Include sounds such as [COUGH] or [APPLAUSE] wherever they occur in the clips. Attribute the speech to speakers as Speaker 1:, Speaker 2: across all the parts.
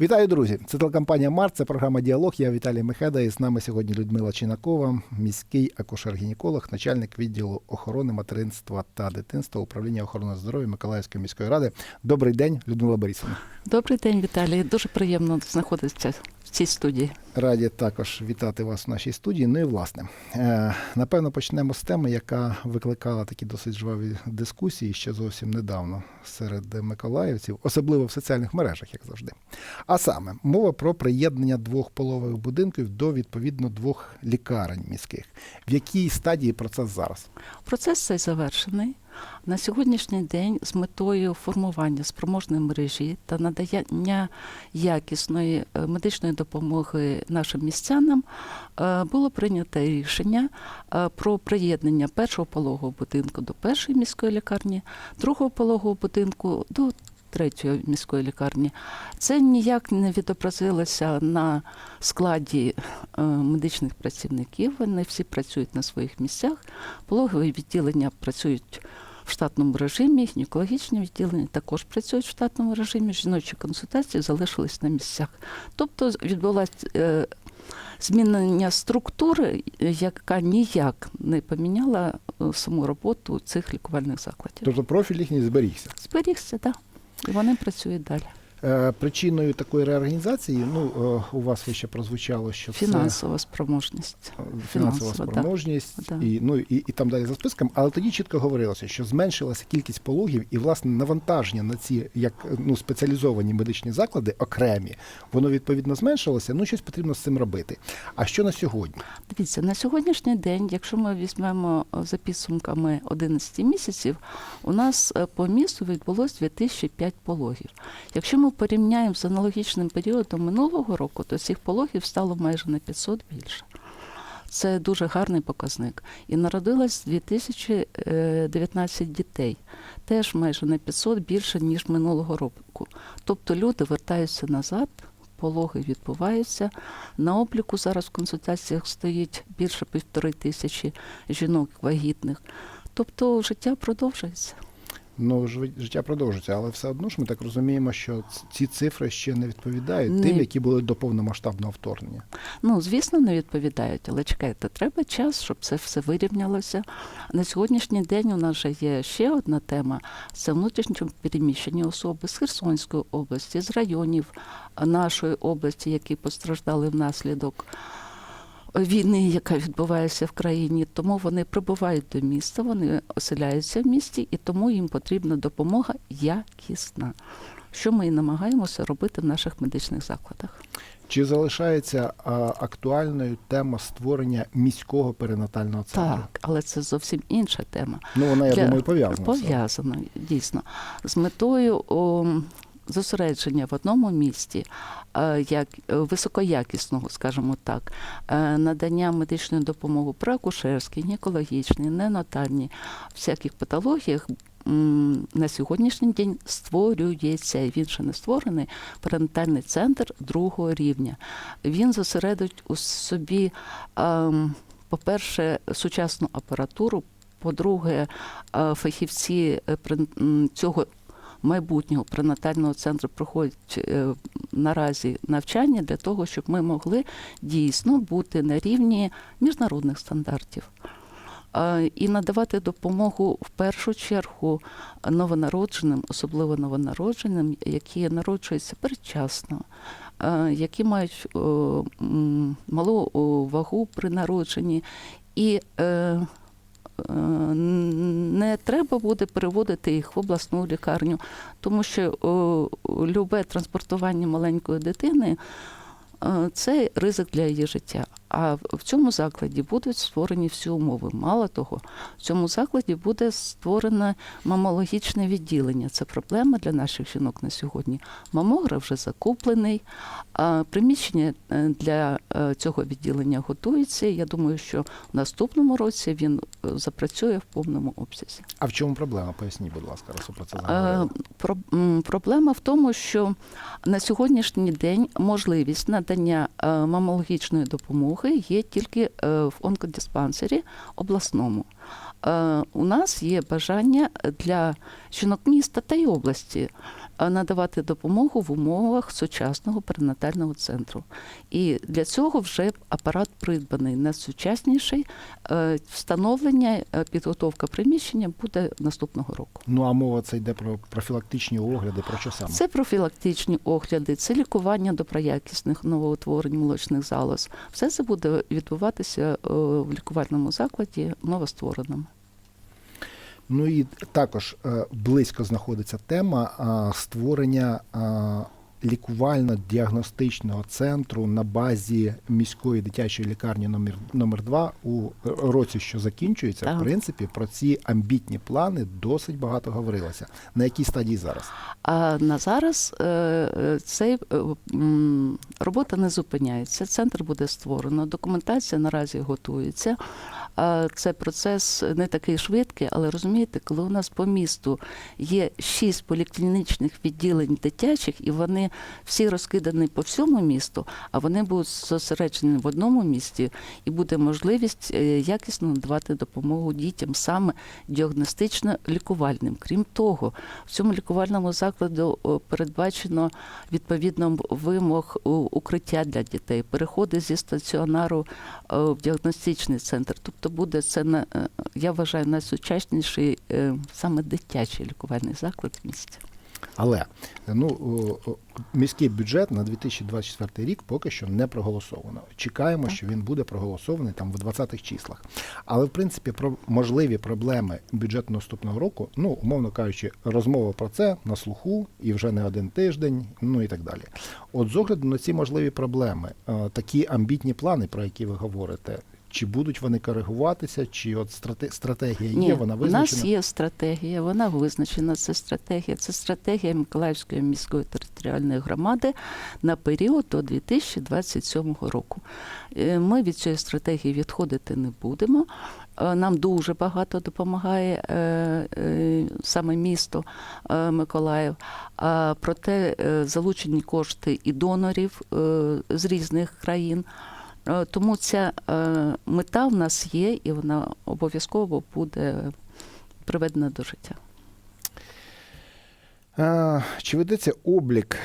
Speaker 1: Вітаю, друзі! Це телекомпанія Март, це програма Діалог. Я Віталій Мехеда. І з нами сьогодні Людмила Чинакова, міський акушер-гінеколог, начальник відділу охорони материнства та дитинства управління охорони здоров'я Миколаївської міської ради. Добрий день, Людмила Борисівна.
Speaker 2: Добрий день, Віталій. Дуже приємно знаходитися в цій студії.
Speaker 1: Раді також вітати вас в нашій студії. Ну і власне, е, напевно, почнемо з теми, яка викликала такі досить жваві дискусії ще зовсім недавно серед миколаївців, особливо в соціальних мережах, як завжди. А саме мова про приєднання двох полових будинків до відповідно двох лікарень міських. В якій стадії процес зараз?
Speaker 2: Процес цей завершений. На сьогоднішній день з метою формування спроможної мережі та надання якісної е, медичної допомоги нашим містянам е, було прийнято рішення е, про приєднання першого пологового будинку до першої міської лікарні, другого пологового будинку до третьої міської лікарні. Це ніяк не відобразилося на складі е, медичних працівників. Вони всі працюють на своїх місцях. Пологові відділення працюють в штатному режимі, гінекологічні відділення також працюють в штатному режимі. Жіночі консультації залишились на місцях. Тобто відбулася е, змінення структури, яка ніяк не поміняла е, саму роботу цих лікувальних закладів.
Speaker 1: Тобто профіль їхній зберігся.
Speaker 2: Зберігся, так. І вони працюють далі.
Speaker 1: Е, Причиною такої реорганізації, ну е, у вас вище прозвучало, що
Speaker 2: Фінансова спроможність.
Speaker 1: це фінансова
Speaker 2: фінансова,
Speaker 1: спроможність,
Speaker 2: Да.
Speaker 1: і ну і, і там далі за списком. Але тоді чітко говорилося, що зменшилася кількість пологів і власне навантаження на ці як ну спеціалізовані медичні заклади окремі, воно відповідно зменшилося. Ну щось потрібно з цим робити. А що на сьогодні?
Speaker 2: Дивіться, на сьогоднішній день, якщо ми візьмемо е, за підсумками 11 місяців, у нас е, по місту відбулось 2005 пологів. Якщо ми порівняємо з аналогічним періодом минулого року, то цих пологів стало майже на 500 більше. Це дуже гарний показник. І народилось 2019 дітей, теж майже на 500 більше, ніж минулого року. Тобто люди вертаються назад, пологи відбуваються. На обліку зараз в консультаціях стоїть більше півтори тисячі жінок вагітних. Тобто життя продовжується.
Speaker 1: Ну життя продовжується, але все одно ж ми так розуміємо, що ці цифри ще не відповідають
Speaker 2: Ні.
Speaker 1: тим, які були до повномасштабного вторгнення.
Speaker 2: Ну, звісно, не відповідають, але чекайте, треба час, щоб це все вирівнялося. На сьогоднішній день у нас же є ще одна тема: це внутрішньо переміщені особи з Херсонської області, з районів нашої області, які постраждали внаслідок. Війни, яка відбувається в країні, тому вони прибувають до міста, вони оселяються в місті, і тому їм потрібна допомога якісна, що ми і намагаємося робити в наших медичних закладах.
Speaker 1: Чи залишається а, актуальною тема створення міського перинатального центру?
Speaker 2: Так, але це зовсім інша тема.
Speaker 1: Ну вона, я
Speaker 2: Для-
Speaker 1: думаю, пов'язана.
Speaker 2: Пов'язано, дійсно. З метою о, зосередження в одному місті, е, як е, високоякісного, скажімо так, е, надання медичної допомоги про акушерські, гінекологічні, ненатальні, всяких патологіях. На сьогоднішній день створюється, він ще не створений, перинатальний центр другого рівня. Він зосередить у собі, ем, по-перше, сучасну апаратуру, по-друге, фахівці цього майбутнього пренатального центру проходять е, наразі навчання для того, щоб ми могли дійсно бути на рівні міжнародних стандартів. І надавати допомогу в першу чергу новонародженим, особливо новонародженим, які народжуються передчасно, які мають малу вагу при народженні. І е, не треба буде переводити їх в обласну лікарню, тому що любе транспортування маленької дитини е, це ризик для її життя. А в цьому закладі будуть створені всі умови. Мало того, в цьому закладі буде створено мамологічне відділення. Це проблема для наших жінок на сьогодні. Мамограф вже закуплений, а приміщення е, для е, цього відділення готується. Я думаю, що в наступному році він е, запрацює в повному обсязі.
Speaker 1: А в чому проблема? Поясніть, будь ласка, раз про це заговорили.
Speaker 2: Проблема в тому, що на сьогоднішній день можливість надання мамологічної допомоги є тільки е, в онкодиспансері обласному. Е, У нас є бажання для жінок міста та й області надавати допомогу в умовах сучасного перинатального центру. І для цього вже апарат придбаний найсучасніший. Е, Встановлення, е, підготовка приміщення буде наступного року.
Speaker 1: Ну а мова це йде про профілактичні огляди, про що саме?
Speaker 2: Це профілактичні огляди, це лікування доброякісних новоутворень молочних залоз. Все це буде відбуватися е, в лікувальному закладі новоствореному.
Speaker 1: Ну і також е, близько знаходиться тема створення лікувально-діагностичного центру на базі міської дитячої лікарні номер, номер 2 у році, що закінчується.
Speaker 2: Так.
Speaker 1: В принципі, про ці амбітні плани досить багато говорилося. На якій стадії зараз?
Speaker 2: А на зараз е, е, цей е, робота не зупиняється. Центр буде створено. Документація наразі готується. Це процес не такий швидкий, але розумієте, коли у нас по місту є шість поліклінічних відділень дитячих, і вони всі розкидані по всьому місту, а вони будуть зосереджені в одному місті, і буде можливість е, якісно надавати допомогу дітям саме діагностично-лікувальним. Крім того, в цьому лікувальному закладу передбачено відповідно вимог укриття для дітей, переходи зі стаціонару е, в діагностичний центр. Тобто буде це на е, я вважаю найсучасніший е, саме дитячий лікувальний заклад в місті.
Speaker 1: Але ну міський бюджет на 2024 рік поки що не проголосовано. Чекаємо,
Speaker 2: Так.
Speaker 1: що він буде проголосований там в 20-х числах. Але в принципі про можливі проблеми бюджету наступного року, ну умовно кажучи, розмова про це на слуху і вже не один тиждень, ну і так далі. От з огляду на ці можливі проблеми, е, такі амбітні плани, про які ви говорите. Чи будуть вони коригуватися, чи от страте- стратегія є,
Speaker 2: Ні,
Speaker 1: вона
Speaker 2: у нас є стратегія, вона визначена. Це стратегія. Це стратегія Миколаївської міської територіальної громади на період до 2027 року. Е, Ми від цієї стратегії відходити не будемо. Е, Нам дуже багато допомагає е, саме місто Миколаїв. Проте залучені кошти і донорів з різних країн. Е, Тому ця е, мета в нас є, і вона обов'язково буде приведена до життя.
Speaker 1: А, чи ведеться облік,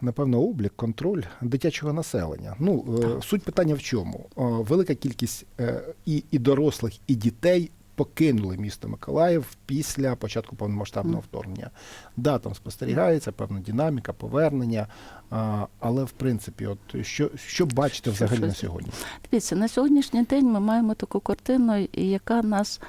Speaker 1: напевно, облік, контроль дитячого населення? Ну, так. суть питання в чому? Велика кількість е, і, і дорослих, і дітей покинули місто Миколаїв після початку повномасштабного вторгнення. Да, там спостерігається певна динаміка, повернення. А, але в принципі, от що, що бачите взагалі на сьогодні?
Speaker 2: Дивіться, на сьогоднішній день ми маємо таку картину, яка нас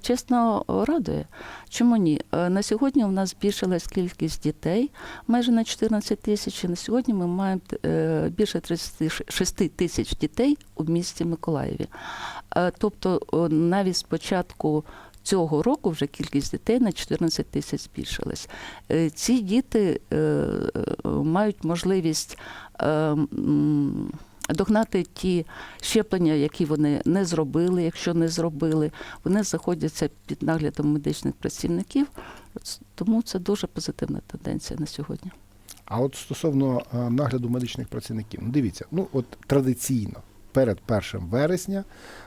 Speaker 2: чесно радує. Чому ні? Е, На сьогодні у нас збільшилась кількість дітей майже на 14 тисяч. На сьогодні ми маємо е, більше 36 тисяч дітей у місті Миколаєві. Е, Тобто, навіть з початку. Цього року вже кількість дітей на 14 тисяч збільшилась. Е, Ці діти е, е, мають можливість е, догнати ті щеплення, які вони не зробили. Якщо не зробили, вони знаходяться під наглядом медичних працівників. Тому це дуже позитивна тенденція на сьогодні.
Speaker 1: А от стосовно е, нагляду медичних працівників, ну дивіться, ну от традиційно перед 1 вересня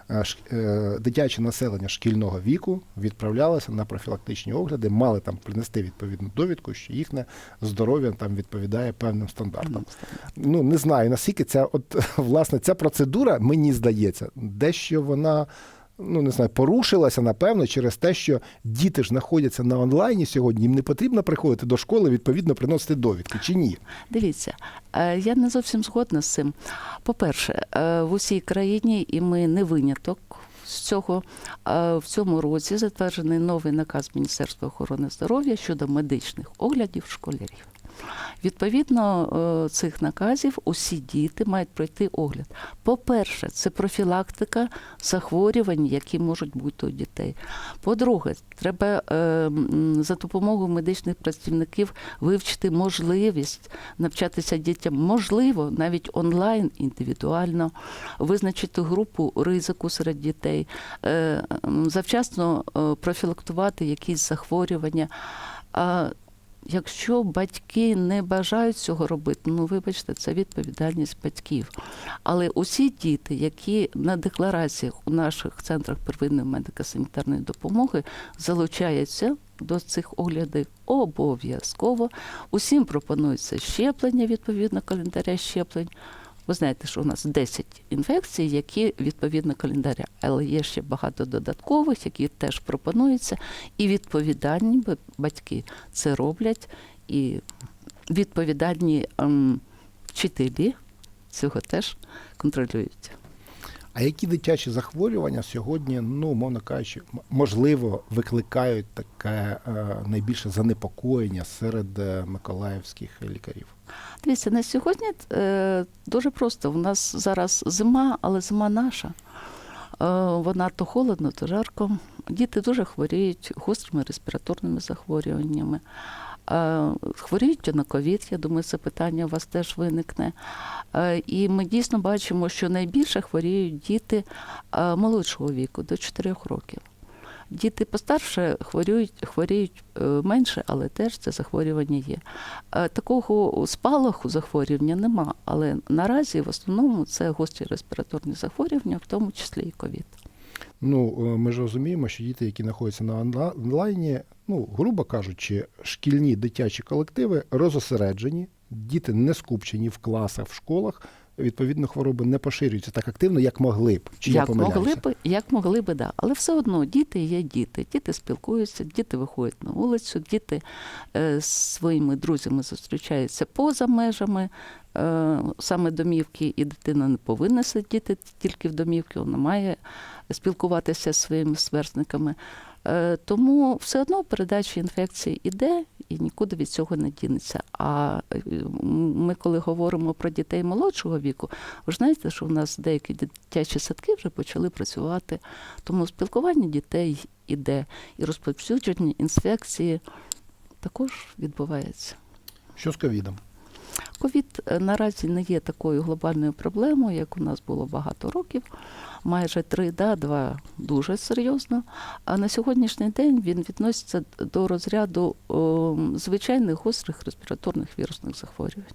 Speaker 1: е, е, дитяче населення шкільного віку відправлялося на профілактичні огляди, мали там принести відповідну довідку, що їхнє здоров'я там відповідає певним стандартам. Ну не знаю наскільки ця, от [LAUGHS] власне, ця процедура, мені здається, дещо вона. Ну, не знаю, порушилася, напевно, через те, що діти ж знаходяться на онлайні сьогодні, їм не потрібно приходити до школи, відповідно, приносити довідки, чи ні?
Speaker 2: Дивіться, е, я не зовсім згодна з цим. По-перше, е, в усій країні, і ми не виняток з цього, е, в цьому році затверджений новий наказ Міністерства охорони здоров'я щодо медичних оглядів школярів. Відповідно е, цих наказів усі діти мають пройти огляд. По-перше, це профілактика захворювань, які можуть бути у дітей. По-друге, треба е, за допомогою медичних працівників вивчити можливість навчатися дітям, можливо, навіть онлайн індивідуально, визначити групу ризику серед дітей, е, завчасно профілактувати якісь захворювання. Якщо батьки не бажають цього робити, ну вибачте, це відповідальність батьків. Але усі діти, які на деклараціях у наших центрах первинної медико-санітарної допомоги залучаються до цих оглядів обов'язково. Усім пропонується щеплення відповідно календаря щеплень. Ви знаєте, що у нас 10 інфекцій, які відповідно календаря, але є ще багато додаткових, які теж пропонуються, і відповідальні батьки це роблять, і відповідальні ем, вчителі цього теж контролюють.
Speaker 1: А які дитячі захворювання сьогодні, ну, умовно кажучи, можливо, викликають таке е, найбільше занепокоєння серед е, миколаївських лікарів?
Speaker 2: Дивіться, на сьогодні е, дуже просто. У нас зараз зима, але зима наша. Вона то холодно, то жарко. Діти дуже хворіють гострими респіраторними захворюваннями. Е, хворіють на ковід, я думаю, це питання у вас теж виникне. Е, і ми дійсно бачимо, що найбільше хворіють діти е, молодшого віку, до 4 років. Діти постарше хворіють, хворіють менше, але теж це захворювання є. Такого спалаху захворювання нема, але наразі в основному це гострі респіраторні захворювання, в тому числі і ковід.
Speaker 1: Ну, е, ми ж розуміємо, що діти, які знаходяться на онла- онлайні, ну, грубо кажучи, шкільні дитячі колективи розосереджені, діти не скупчені в класах, в школах. Відповідно, хвороби не поширюються так активно, як могли б. Чи я
Speaker 2: як
Speaker 1: помиляюся?
Speaker 2: могли б, як могли би, да. Але все одно діти є діти. Діти спілкуються, діти виходять на вулицю, діти е, з своїми друзями зустрічаються поза межами е, саме домівки, і дитина не повинна сидіти тільки в домівці, вона має спілкуватися зі своїми сверстниками. Е, Тому все одно передача інфекції іде і нікуди від цього не дінеться. А е, ми, коли говоримо про дітей молодшого віку, ви ж знаєте, що в нас деякі дитячі садки вже почали працювати, тому спілкування дітей іде, і розповсюдження інфекції також відбувається.
Speaker 1: Що з ковідом?
Speaker 2: Ковід е, наразі не є такою глобальною проблемою, як у нас було багато років. Майже три, да, два дуже серйозно. А на сьогоднішній день він відноситься до розряду о, звичайних гострих респіраторних вірусних захворювань.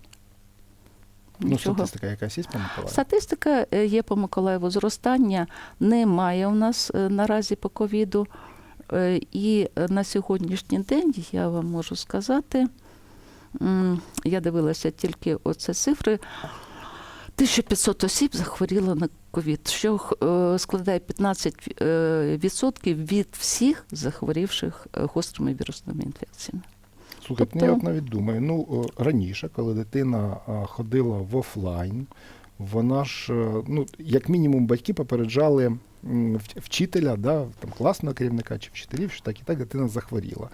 Speaker 1: Ну, статистика якась є по Миколаєву?
Speaker 2: Статистика е, є по Миколаєву. Зростання немає у нас е, наразі по ковіду. І на сьогоднішній день я вам можу сказати, я дивилася тільки оце цифри. 1500 осіб захворіло на ковід, що е, складає 15% е, від всіх захворівших е, гострими вірусними інфекціями.
Speaker 1: Слухайте, ну,
Speaker 2: Тобто-
Speaker 1: я от навіть думаю, ну раніше, коли дитина ходила в офлайн, вона ж, е, ну, як мінімум, батьки попереджали вчителя, да, там, класного керівника чи вчителів, що так і так дитина захворіла.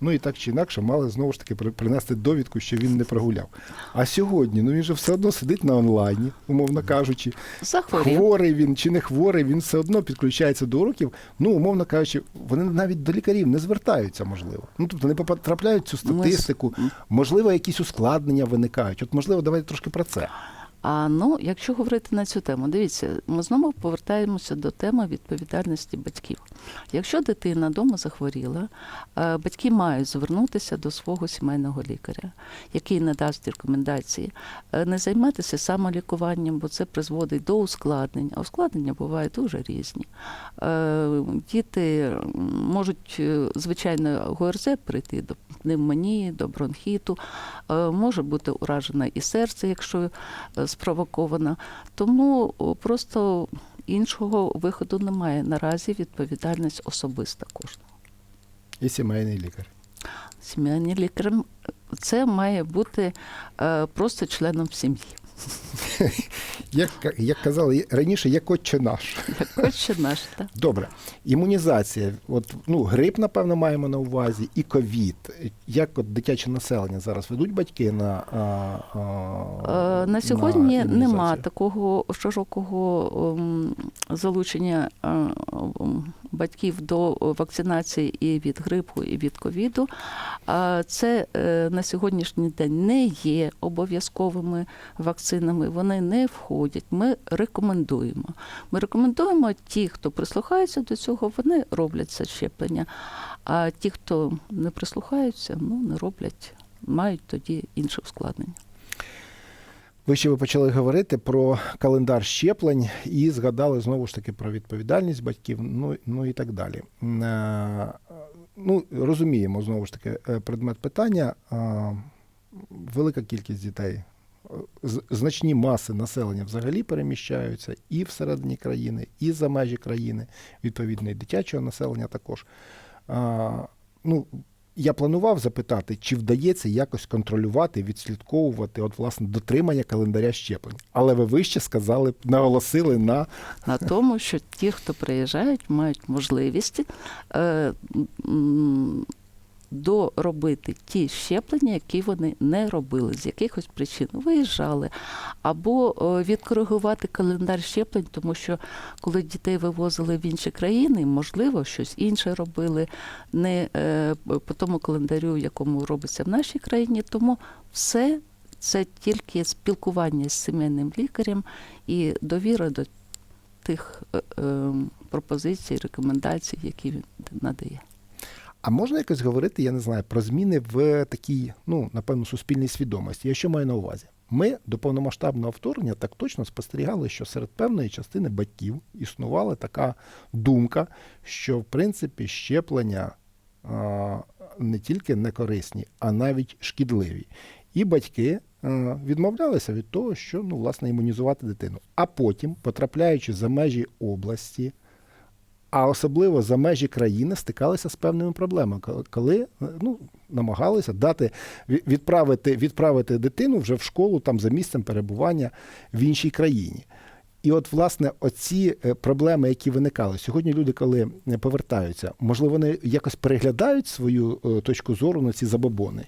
Speaker 1: Ну і так чи інакше мали знову ж таки при- принести довідку, що він не прогуляв. А сьогодні, ну він же все одно сидить на онлайні, умовно кажучи,
Speaker 2: Захворів.
Speaker 1: хворий він чи не хворий, він все одно підключається до уроків. Ну, умовно кажучи, вони навіть до лікарів не звертаються, можливо. Ну, тобто не потрапляють в цю статистику, можливо, якісь ускладнення виникають. От, можливо, давайте трошки про це.
Speaker 2: А ну, якщо говорити на цю тему, дивіться, ми знову повертаємося до теми відповідальності батьків. Якщо дитина вдома захворіла, е, батьки мають звернутися до свого сімейного лікаря, який надасть рекомендації, е, не займатися самолікуванням, бо це призводить до ускладнень. А ускладнення бувають дуже різні. Е, Діти можуть, звичайно, ГОРЗ прийти до пневмонії, до бронхіту, може бути уражене і серце, якщо спровокована. Тому просто іншого виходу немає. Наразі відповідальність особиста кожного.
Speaker 1: І сімейний лікар.
Speaker 2: Сімейний лікар це має бути е, просто членом сім'ї. [LAUGHS]
Speaker 1: Як, як казали раніше, як отче наш.
Speaker 2: Як хоче наш. Так. [LAUGHS]
Speaker 1: Добре. Імунізація. От, ну, грип, напевно, маємо на увазі, і ковід. Як от дитяче населення зараз ведуть батьки на, а, а,
Speaker 2: Е, На сьогодні
Speaker 1: імунізацію?
Speaker 2: нема такого широкого ем, залучення е, ем, батьків до вакцинації і від грипу, і від ковіду. Це е, на сьогоднішній день не є обов'язковими вакцинами. Вони не входять. Ми рекомендуємо. Ми рекомендуємо ті, хто прислухається до цього, вони роблять це щеплення. А ті, хто не прислухаються, ну не роблять мають тоді інше ускладнення.
Speaker 1: Ви ще ви почали говорити про календар щеплень і згадали знову ж таки про відповідальність батьків, ну, ну і так далі. Е, Ну, розуміємо знову ж таки е, предмет питання. Е, Велика кількість дітей, значні маси населення взагалі переміщаються і всередині країни, і за межі країни, відповідно, і дитячого населення також. Ну, я планував запитати, чи вдається якось контролювати, відслідковувати от, власне, дотримання календаря щеплень. Але ви вище сказали, наголосили на
Speaker 2: на тому, що ті, хто приїжджають, мають можливість е, доробити ті щеплення, які вони не робили з якихось причин, виїжджали, або е, відкоригувати календар щеплень, тому що коли дітей вивозили в інші країни, можливо, щось інше робили не е, по тому календарю, якому робиться в нашій країні. Тому все це тільки спілкування з сімейним лікарем і довіра до тих е, пропозицій, рекомендацій, які він надає.
Speaker 1: А можна якось говорити, я не знаю, про зміни в такій, ну, напевно, суспільній свідомості. Я що маю на увазі? Ми до повномасштабного вторгнення так точно спостерігали, що серед певної частини батьків існувала така думка, що в принципі щеплення а, не тільки не корисні, а навіть шкідливі. І батьки а, відмовлялися від того, що ну, власне імунізувати дитину. А потім, потрапляючи за межі області, а особливо за межі країни стикалися з певними проблемами, коли- ну, намагалися дати ві- відправити, відправити дитину вже в школу там за місцем перебування в іншій країні. І от, власне, оці е, проблеми, які виникали, сьогодні люди, коли е, повертаються, можливо, вони якось переглядають свою е, точку зору на ці забобони.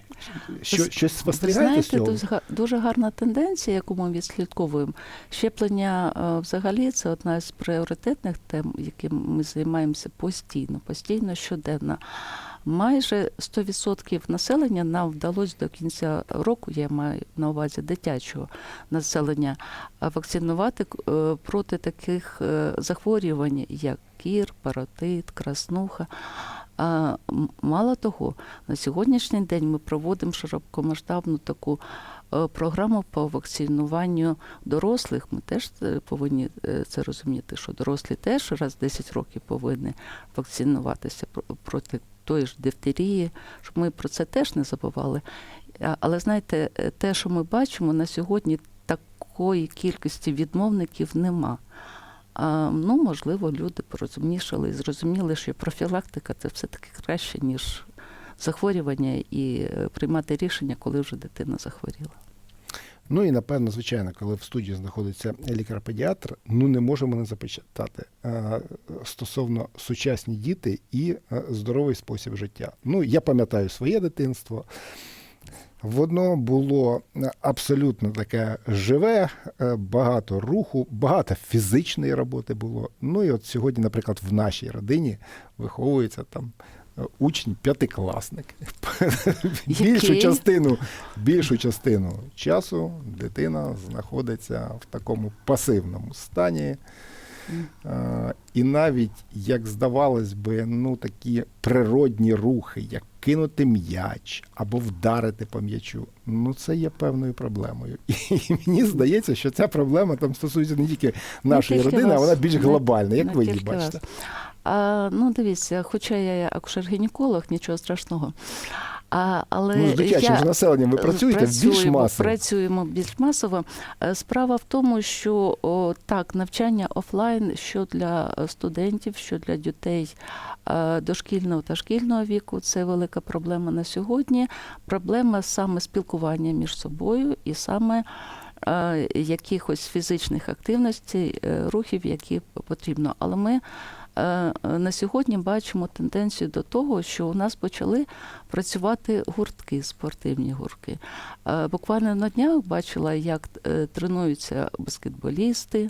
Speaker 1: Що,
Speaker 2: Ви-
Speaker 1: щось спостерігаєте з
Speaker 2: знаєте,
Speaker 1: цього?
Speaker 2: дуже гарна тенденція, яку ми відслідковуємо. Щеплення взагалі це одна з пріоритетних тем, яким ми займаємося постійно, постійно щоденно. Майже 100% населення нам вдалося до кінця року, я маю на увазі дитячого населення, вакцинувати е, проти таких е, захворювань, як кір, паротит, краснуха. Мало того, на сьогоднішній день ми проводимо широкомасштабну таку е, програму по вакцинуванню дорослих. Ми теж е, повинні е, це розуміти, що дорослі теж раз в 10 років повинні вакцинуватися про- проти тої ж дифтерії, щоб ми про це теж не забували. Але знаєте, е, те, що ми бачимо на сьогодні, такої кількості відмовників нема. Ну, можливо, люди порозумнішали і зрозуміли, що профілактика це все-таки краще, ніж захворювання і е, приймати рішення, коли вже дитина захворіла.
Speaker 1: Ну і напевно, звичайно, коли в студії знаходиться лікар-педіатр, ну не можемо не запечатати е, стосовно сучасні діти і е, здоровий спосіб життя. Ну, я пам'ятаю своє дитинство. Воно було абсолютно таке живе, багато руху, багато фізичної роботи було. Ну і от сьогодні, наприклад, в нашій родині виховується там учень п'ятикласник. [LAUGHS] Більшу частину, більшу частину часу дитина знаходиться в такому пасивному стані. І навіть, як здавалось би, ну такі природні рухи, як кинути м'яч або вдарити по м'ячу, ну це є певною проблемою. І [LAUGHS] мені здається, що ця проблема там стосується не тільки нашої
Speaker 2: тільки
Speaker 1: родини, а вона більш глобальна. Як
Speaker 2: не
Speaker 1: ви її бачите?
Speaker 2: вас. А, ну, дивіться, хоча я акушер-гінеколог, нічого страшного. А, але
Speaker 1: Ну, з дитячим
Speaker 2: я...
Speaker 1: населенням ви працюєте більш масово.
Speaker 2: Працюємо більш масово. Е, Справа в тому, що о, так, навчання офлайн, що для студентів, що для дітей е, дошкільного та шкільного віку, це велика проблема на сьогодні. Проблема саме спілкування між собою і саме е, якихось фізичних активностей, рухів, які потрібно. Але ми на сьогодні бачимо тенденцію до того, що у нас почали працювати гуртки, спортивні гуртки. Е, Буквально на днях бачила, як е, тренуються баскетболісти.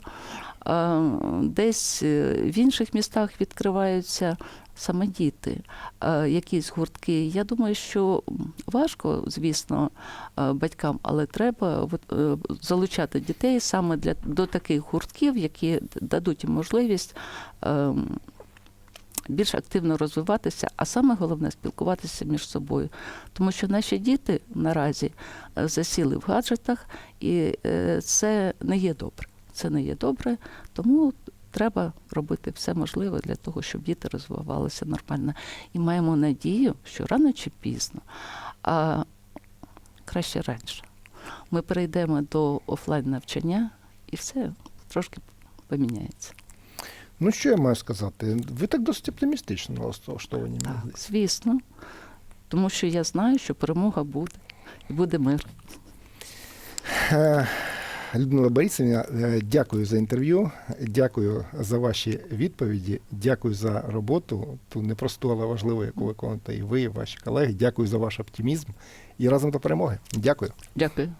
Speaker 2: Е, Десь е, в інших містах відкриваються саме діти, е, якісь гуртки. Я думаю, що важко, звісно, е, батькам, але треба е, залучати дітей саме для до таких гуртків, які дадуть їм можливість більш активно розвиватися, а саме головне спілкуватися між собою. Тому що наші діти наразі засіли в гаджетах, і це не є добре. Це не є добре, тому треба робити все можливе для того, щоб діти розвивалися нормально. І маємо надію, що рано чи пізно, а краще раніше, ми перейдемо до офлайн навчання і все трошки поміняється.
Speaker 1: Ну, що я маю сказати? Ви так досить оптимістично налаштовані.
Speaker 2: Так, звісно. Тому що я знаю, що перемога буде і буде мир.
Speaker 1: Людмила Борисівна, е, дякую за інтерв'ю, дякую за ваші відповіді, дякую за роботу, ту непросту, але важливу, яку виконуєте і ви, і ваші колеги. Дякую за ваш оптимізм і разом до перемоги. Дякую.
Speaker 2: Дякую.